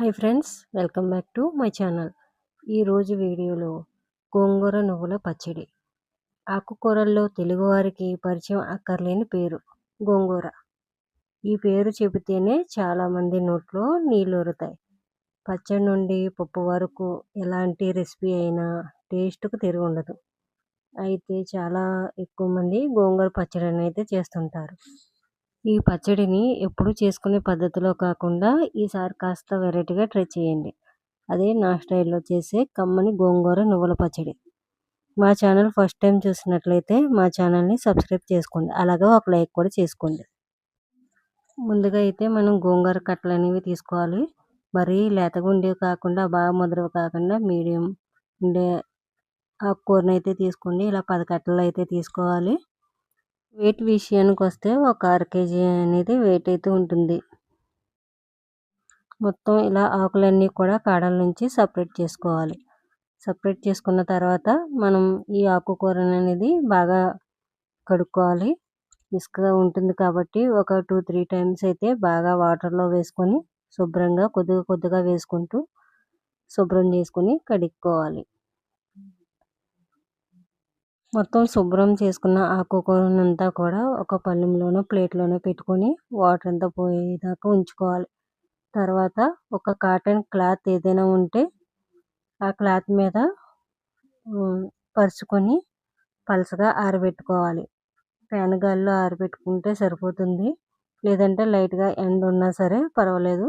Hi friends welcome back to my channel ఈరోజు వీడియోలో గోంగూర నువ్వుల పచ్చడి. ఆకుకూరల్లో తెలుగువారికి పరిచయం అక్కర్లేని పేరు గోంగూర. ఈ పేరు చెబితేనే చాలామంది నోట్లో నీళ్ళురుతాయి పచ్చడి నుండి పప్పు వరకు ఎలాంటి రెసిపీ అయినా టేస్ట్కు తిరిగి ఉండదు. అయితే చాలా ఎక్కువ మంది గోంగూర పచ్చడి అయితే చేస్తుంటారు. ఈ పచ్చడిని ఎప్పుడు చేసుకునే పద్ధతిలో కాకుండా ఈసారి కాస్త వెరైటీగా ట్రై చేయండి. అదే నా స్టైల్లో చేసే కమ్మని గోంగూర నువ్వుల పచ్చడి. మా ఛానల్ ఫస్ట్ టైం చూసినట్లయితే మా ఛానల్ని సబ్స్క్రైబ్ చేసుకోండి. అలాగే ఒక లైక్ కూడా చేసుకోండి. ముందుగా అయితే మనం గోంగూర కట్టలు అనేవి తీసుకోవాలి. మరీ లేతగా ఉండేవి కాకుండా బాగా ముదరవి కాకుండా మీడియం ఉండే ఆకుకూరని అయితే తీసుకోండి. ఇలా పది కట్టలు అయితే తీసుకోవాలి. వెయిట్ విషయానికి వస్తే ఒక అర కేజీ అనేది వెయిట్ అయితే ఉంటుంది. మొత్తం ఇలా ఆకులన్నీ కూడా కాడల నుంచి సపరేట్ చేసుకోవాలి. సపరేట్ చేసుకున్న తర్వాత మనం ఈ ఆకుకూరని అనేది బాగా కడుక్కోవాలి. ఇసుక ఉంటుంది కాబట్టి ఒక టూ త్రీ టైమ్స్ అయితే బాగా వాటర్లో వేసుకొని శుభ్రంగా కొద్దిగా కొద్దిగా వేసుకుంటూ శుభ్రం చేసుకొని కడుక్కోవాలి. మొత్తం శుభ్రం చేసుకున్న ఆకుకూరనంతా కూడా ఒక పళ్ళెంలోనో ప్లేట్లోనో పెట్టుకొని వాటర్ అంతా పోయేదాకా ఉంచుకోవాలి. తర్వాత ఒక కాటన్ క్లాత్ ఏదైనా ఉంటే ఆ క్లాత్ మీద పరుచుకొని పలసగా ఆరబెట్టుకోవాలి. ఫ్యాన్ గాలిలో ఆరబెట్టుకుంటే సరిపోతుంది. లేదంటే లైట్గా ఎండ ఉన్నా సరే పర్వాలేదు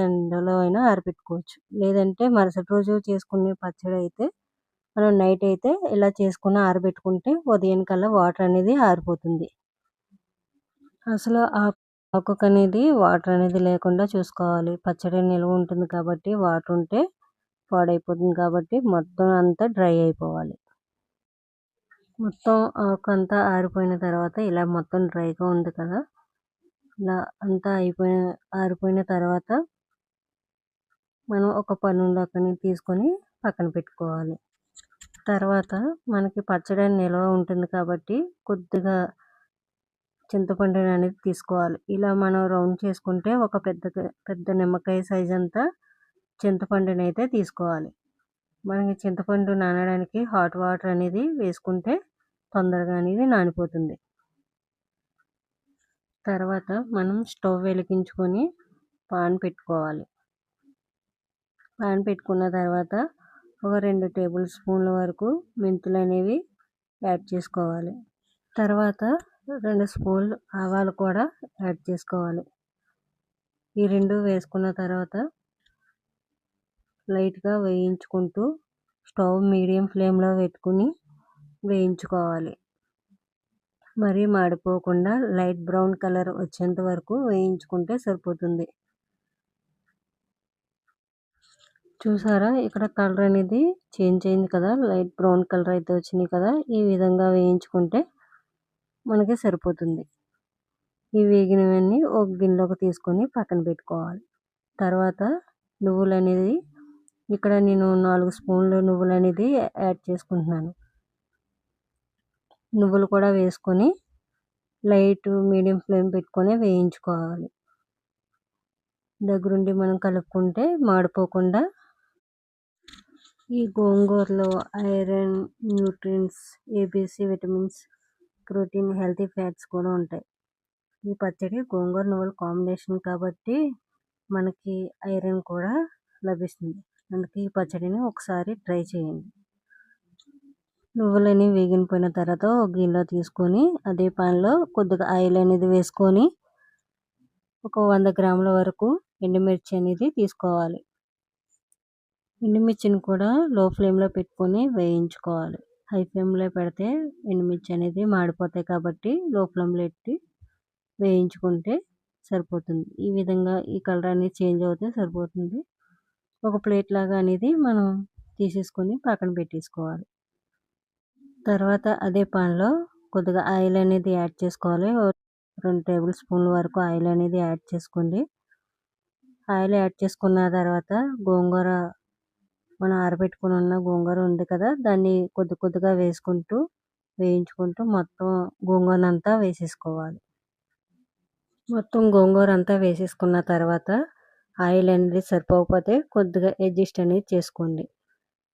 ఎండలో అయినా ఆరబెట్టుకోవచ్చు. లేదంటే మరుసటి రోజు చేసుకునే పచ్చడి అయితే మనం నైట్ అయితే ఇలా చేసుకుని ఆరబెట్టుకుంటే ఉదయం కల్లా వాటర్ అనేది ఆరిపోతుంది. అసలు ఆ ఆకుకు అనేది వాటర్ అనేది లేకుండా చూసుకోవాలి. పచ్చడి నిల్వ ఉంటుంది కాబట్టి వాటర్ ఉంటే పాడైపోతుంది కాబట్టి మొత్తం అంతా డ్రై అయిపోవాలి. మొత్తం ఆకు అంతా ఆరిపోయిన తర్వాత ఇలా మొత్తం డ్రైగా ఉంది కదా ఇలా అంతా అయిపోయిన ఆరిపోయిన తర్వాత మనం ఒక పనులోకి తీసుకొని పక్కన పెట్టుకోవాలి. తర్వాత మనకి పచ్చడి నిల్వ ఉంటుంది కాబట్టి కొద్దిగా చింతపండు అనేది తీసుకోవాలి. ఇలా మనం రౌండ్ చేసుకుంటే ఒక పెద్ద పెద్ద నిమ్మకాయ సైజ్ అంతా చింతపండుని అయితే తీసుకోవాలి. మనకి చింతపండు నానడానికి హాట్ వాటర్ అనేది వేసుకుంటే తొందరగా అనేది నానిపోతుంది. తర్వాత మనం స్టవ్ వెలిగించుకొని పాన్ పెట్టుకోవాలి. పాన్ పెట్టుకున్న తర్వాత ఒక రెండు టేబుల్ స్పూన్ల వరకు మెంతులు అనేవి యాడ్ చేసుకోవాలి. తర్వాత రెండు స్పూన్లు ఆవాలు కూడా యాడ్ చేసుకోవాలి. ఈ రెండు వేసుకున్న తర్వాత లైట్గా వేయించుకుంటూ స్టవ్ మీడియం ఫ్లేమ్లో పెట్టుకుని వేయించుకోవాలి. మరీ మాడిపోకుండా లైట్ బ్రౌన్ కలర్ వచ్చేంత వరకు వేయించుకుంటే సరిపోతుంది. చూసారా? ఇక్కడ కలర్ అనేది చేంజ్ అయింది కదా. లైట్ బ్రౌన్ కలర్ అయితే వచ్చినాయి కదా. ఈ విధంగా వేయించుకుంటే మనకి సరిపోతుంది. ఈ వేగినవన్నీ ఒక గిన్నెలోకి తీసుకొని పక్కన పెట్టుకోవాలి. తర్వాత నువ్వులు అనేది ఇక్కడ నేను నాలుగు స్పూన్లు నువ్వులు అనేది యాడ్ చేసుకుంటున్నాను. నువ్వులు కూడా వేసుకొని లైట్ మీడియం ఫ్లేమ్ పెట్టుకొని వేయించుకోవాలి. దగ్గరుండి మనం కలుపుకుంటే మాడిపోకుండా ఈ గోంగూరలో iron nutrients ABC vitamins protein healthy fats కూడా ఉంటాయి. ఈ పచ్చడి గోంగూర నువ్వుల కాంబినేషన్ కాబట్టి మనకి ఐరన్ కూడా లభిస్తుంది. అందుకే ఈ పచ్చడిని ఒకసారి ట్రై చేయండి. నువ్వులని వేగిపోయిన తర్వాత ఒక గిన్నెలో తీసుకొని అదే పాన్లో కొద్దిగా ఆయిల్ అనేది వేసుకొని ఒక వంద గ్రాముల వరకు ఎండుమిర్చి అనేది తీసుకోవాలి. ఎండుమిర్చిని కూడా లో ఫ్లేమ్లో పెట్టుకొని వేయించుకోవాలి. హై ఫ్లేమ్లో పెడితే ఎండుమిర్చి అనేది మాడిపోతాయి కాబట్టి లో ఫ్లేమ్లో పెట్టి వేయించుకుంటే సరిపోతుంది. ఈ విధంగా ఈ కలర్ అనేది చేంజ్ అవుతే సరిపోతుంది. ఒక ప్లేట్ లాగా అనేది మనం తీసేసుకొని పక్కన పెట్టేసుకోవాలి. తర్వాత అదే పాన్లో కొద్దిగా ఆయిల్ అనేది యాడ్ చేసుకోవాలి. రెండు టేబుల్ స్పూన్ల వరకు ఆయిల్ అనేది యాడ్ చేసుకోండి. ఆయిల్ యాడ్ చేసుకున్న తర్వాత గోంగూర మనం ఆరబెట్టుకుని ఉన్న గోంగూర ఉంది కదా దాన్ని కొద్ది కొద్దిగా వేసుకుంటూ వేయించుకుంటూ మొత్తం గోంగూర అంతా వేసేసుకోవాలి. మొత్తం గోంగూర అంతా వేసేసుకున్న తర్వాత ఆయిల్ అనేది సరిపోకపోతే కొద్దిగా అడ్జస్ట్ అనేది చేసుకోండి.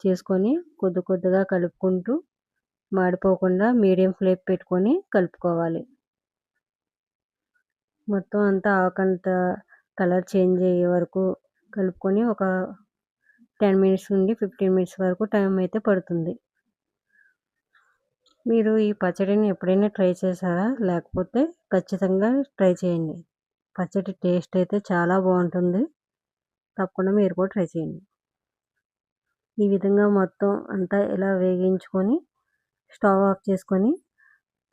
చేసుకొని కొద్ది కొద్దిగా కలుపుకుంటూ మాడిపోకుండా మీడియం ఫ్లేమ్ పెట్టుకొని కలుపుకోవాలి. మొత్తం అంతా ఆకంత కలర్ చేంజ్ అయ్యే వరకు కలుపుకొని ఒక టెన్ మినిట్స్ నుండి ఫిఫ్టీన్ మినిట్స్ వరకు టైం అయితే పడుతుంది. మీరు ఈ పచ్చడిని ఎప్పుడైనా ట్రై చేశారా? లేకపోతే ఖచ్చితంగా ట్రై చేయండి. పచ్చడి టేస్ట్ అయితే చాలా బాగుంటుంది. తప్పకుండా మీరు కూడా ట్రై చేయండి. ఈ విధంగా మొత్తం అంతా ఇలా వేగించుకొని స్టవ్ ఆఫ్ చేసుకొని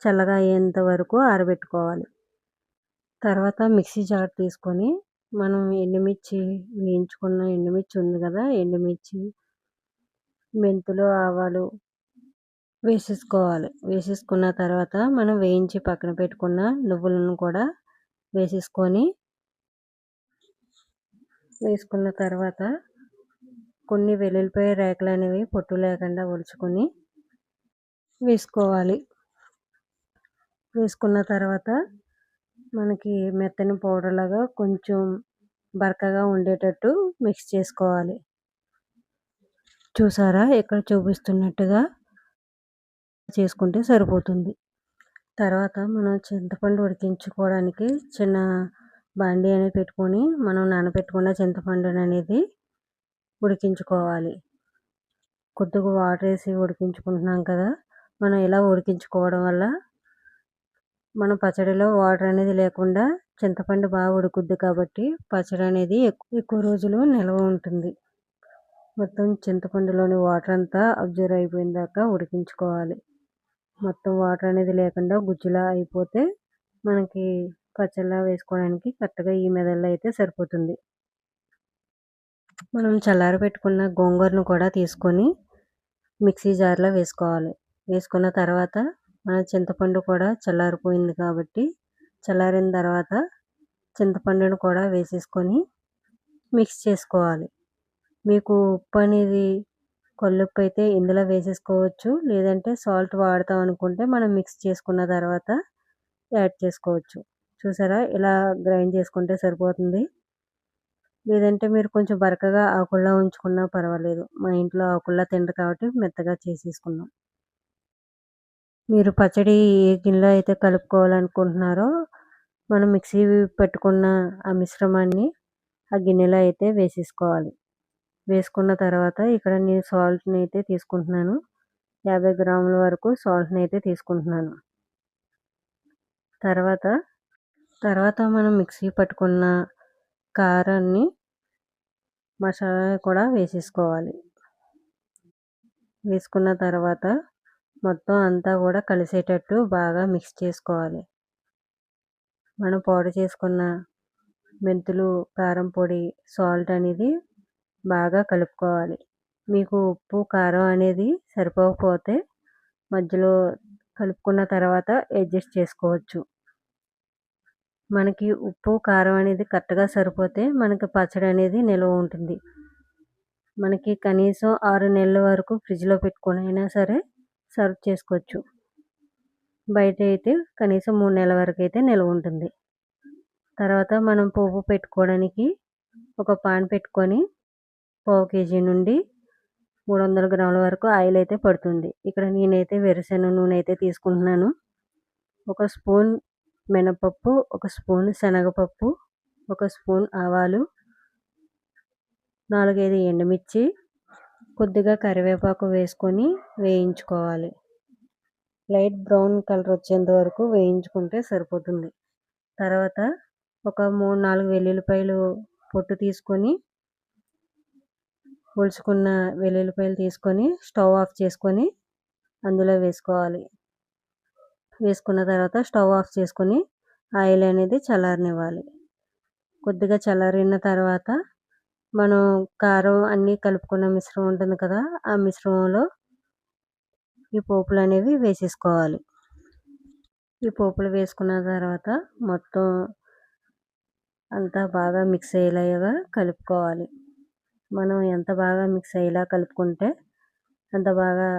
చల్లగా అయ్యేంత వరకు ఆరబెట్టుకోవాలి. తర్వాత మిక్సీ జార్ తీసుకొని మనం ఎండుమిర్చి వేయించుకున్న ఎండుమిర్చి ఉంది కదా ఎండుమిర్చి మెంతులు ఆవాలు వేసేసుకోవాలి. వేసేసుకున్న తర్వాత మనం వేయించి పక్కన పెట్టుకున్న నువ్వులను కూడా వేసేసుకొని వేసుకున్న తర్వాత కొన్ని వెల్లుల్లిపాయ రేకలు అనేవి పొట్టు లేకుండా ఒలుచుకొని వేసుకోవాలి. వేసుకున్న తర్వాత మనకి మెత్తని పౌడర్ లాగా కొంచెం బరకగా ఉండేటట్టు మిక్స్ చేసుకోవాలి. చూసారా? ఇక్కడ చూపిస్తున్నట్టుగా చేసుకుంటే సరిపోతుంది. తర్వాత మనం చింతపండు ఉడికించుకోవడానికి చిన్న బాండి అనేది పెట్టుకొని మనం నానబెట్టుకున్న చింతపండు అనేది ఉడికించుకోవాలి. కొద్దిగా వాటర్ వేసి ఉడికించుకుంటున్నాం కదా? మనం ఇలా ఉడికించుకోవడం వల్ల మనం పచ్చడిలో వాటర్ అనేది లేకుండా చింతపండు బాగా ఉడుకుద్ది కాబట్టి పచ్చడి అనేది ఎక్కువ రోజులు నిల్వ ఉంటుంది. మొత్తం చింతపండులోని వాటర్ అంతా అబ్జర్వ్ అయిపోయిన దాకా ఉడికించుకోవాలి. మొత్తం వాటర్ అనేది లేకుండా గుజ్జులా అయిపోతే మనకి పచ్చళ్ళ వేసుకోవడానికి కరెక్ట్గా ఈ మెదళ్ళు అయితే సరిపోతుంది. మనం చల్లారి పెట్టుకున్న గోంగూరను కూడా తీసుకొని మిక్సీ జార్లో వేసుకోవాలి. వేసుకున్న తర్వాత మన చింతపండు కూడా చల్లారిపోయింది కాబట్టి చల్లారిన తర్వాత చింతపండును కూడా వేసేసుకొని మిక్స్ చేసుకోవాలి. మీకు ఉప్పు అనేది కల్లుప్పు అయితే ఇందులో వేసేసుకోవచ్చు. లేదంటే సాల్ట్ వాడతాం అనుకుంటే మనం మిక్స్ చేసుకున్న తర్వాత యాడ్ చేసుకోవచ్చు. చూసారా? ఇలా గ్రైండ్ చేసుకుంటే సరిపోతుంది. లేదంటే మీరు కొంచెం బరకగా ఆకుల్లా ఉంచుకున్నా పర్వాలేదు. మా ఇంట్లో ఆకుల్లా తిండు కాబట్టి మెత్తగా చేసేసుకున్నాం. మీరు పచ్చడి ఏ గిన్నెలో అయితే కలుపుకోవాలనుకుంటున్నారో మనం మిక్సీ పెట్టుకున్న ఆ మిశ్రమాన్ని ఆ గిన్నెలో అయితే వేసేసుకోవాలి. వేసుకున్న తర్వాత ఇక్కడ నేను సాల్ట్ని అయితే తీసుకుంటున్నాను. యాభై గ్రాముల వరకు సాల్ట్ని అయితే తీసుకుంటున్నాను. తర్వాత తర్వాత మనం మిక్సీ పట్టుకున్న కారాన్ని మసాలా కూడా వేసేసుకోవాలి. వేసుకున్న తర్వాత మొత్తం అంతా కూడా కలిసేటట్టు బాగా మిక్స్ చేసుకోవాలి. మనం పౌడర్ చేసుకున్న మెంతులు కారం పొడి సాల్ట్ అనేది బాగా కలుపుకోవాలి. మీకు ఉప్పు కారం అనేది సరిపోకపోతే మధ్యలో కలుపుకున్న తర్వాత అడ్జస్ట్ చేసుకోవచ్చు. మనకి ఉప్పు కారం అనేది కరెక్ట్గా సరిపోతే మనకి పచ్చడి అనేది నిల్వ ఉంటుంది. మనకి కనీసం ఆరు నెలల వరకు ఫ్రిడ్జ్లో పెట్టుకుని అయినా సరే సర్వ్ చేసుకోవచ్చు. బయట అయితే కనీసం మూడు నెలల వరకు అయితే నిల్వ ఉంటుంది. తర్వాత మనం పోపు పెట్టుకోవడానికి ఒక పాన్ పెట్టుకొని పావు కేజీ నుండి మూడు వందల గ్రాముల వరకు ఆయిల్ అయితే పడుతుంది. ఇక్కడ నేనైతే వెరసెన నూనె అయితే తీసుకుంటున్నాను. ఒక స్పూన్ మినపప్పు ఒక స్పూన్ శనగపప్పు ఒక స్పూన్ ఆవాలు నాలుగైదు ఎండుమిర్చి కొద్దిగా కరివేపాకు వేసుకొని వేయించుకోవాలి. లైట్ బ్రౌన్ కలర్ వచ్చేంత వరకు వేయించుకుంటే సరిపోతుంది. తర్వాత ఒక మూడు నాలుగు వెల్లుల్లిపాయలు పొట్టు తీసుకొని ఒలుచుకున్న వెల్లుల్లిపాయలు తీసుకొని స్టవ్ ఆఫ్ చేసుకొని అందులో వేసుకోవాలి. వేసుకున్న తర్వాత స్టవ్ ఆఫ్ చేసుకొని ఆయిల్ అనేది చల్లారనివ్వాలి. కొద్దిగా చల్లారిన తర్వాత మనం కారం అన్నీ కలుపుకున్న మిశ్రమం ఉంటుంది కదా ఆ మిశ్రమంలో ఈ పోపులు అనేవి వేసేసుకోవాలి. ఈ పోపులు వేసుకున్న తర్వాత మొత్తం అంతా బాగా మిక్స్ అయ్యేలాగా కలుపుకోవాలి. మనం ఎంత బాగా మిక్స్ అయ్యేలా కలుపుకుంటే అంత బాగా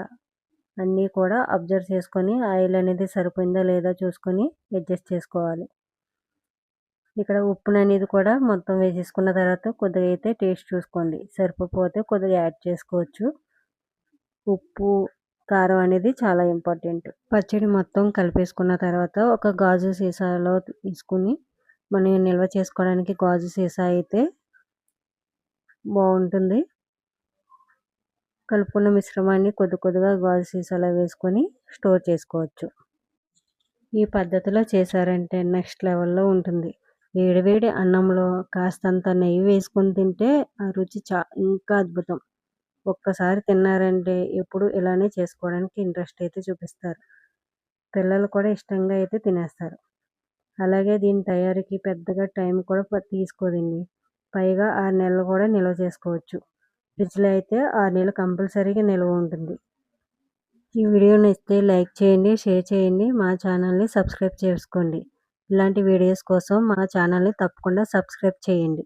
అన్నీ కూడా అబ్జర్వ్ చేసుకొని ఆయిల్ అనేది సరిపోయిందా లేదా చూసుకొని అడ్జస్ట్ చేసుకోవాలి. ఇక్కడ ఉప్పును అనేది కూడా మొత్తం వేసేసుకున్న తర్వాత కొద్దిగా అయితే టేస్ట్ చూసుకోండి. సరిపోతే కొద్దిగా యాడ్ చేసుకోవచ్చు. ఉప్పు కారం అనేది చాలా ఇంపార్టెంట్. పచ్చడి మొత్తం కలిపేసుకున్న తర్వాత ఒక గాజు సీసాలో తీసుకుని మనం నిల్వ చేసుకోవడానికి గాజు సీసా అయితే బాగుంటుంది. కలుపుకున్న మిశ్రమాన్ని కొద్ది కొద్దిగా గాజు సీసాలో వేసుకొని స్టోర్ చేసుకోవచ్చు. ఈ పద్ధతిలో చేశారంటే నెక్స్ట్ లెవెల్లో ఉంటుంది. వేడివేడి అన్నంలో కాస్తంత నెయ్యి వేసుకొని తింటే ఆ రుచి చా ఇంకా అద్భుతం. ఒక్కసారి తిన్నారంటే ఎప్పుడు ఇలానే చేసుకోవడానికి ఇంట్రెస్ట్ అయితే చూపిస్తారు. పిల్లలు కూడా ఇష్టంగా అయితే తినేస్తారు. అలాగే దీని తయారీకి పెద్దగా టైం కూడా తీసుకోదండి. పైగా ఆరు నెలలు కూడా నిల్వ చేసుకోవచ్చు. ఫ్రిడ్జ్లో అయితే ఆరు నెలలు కంపల్సరీగా నిల్వ ఉంటుంది. ఈ వీడియో నచ్చితే లైక్ చేయండి షేర్ చేయండి మా ఛానల్ని సబ్స్క్రైబ్ చేసుకోండి. ఇలాంటి వీడియోస్ కోసం మా ఛానల్ని తప్పకుండా సబ్స్క్రైబ్ చేయండి.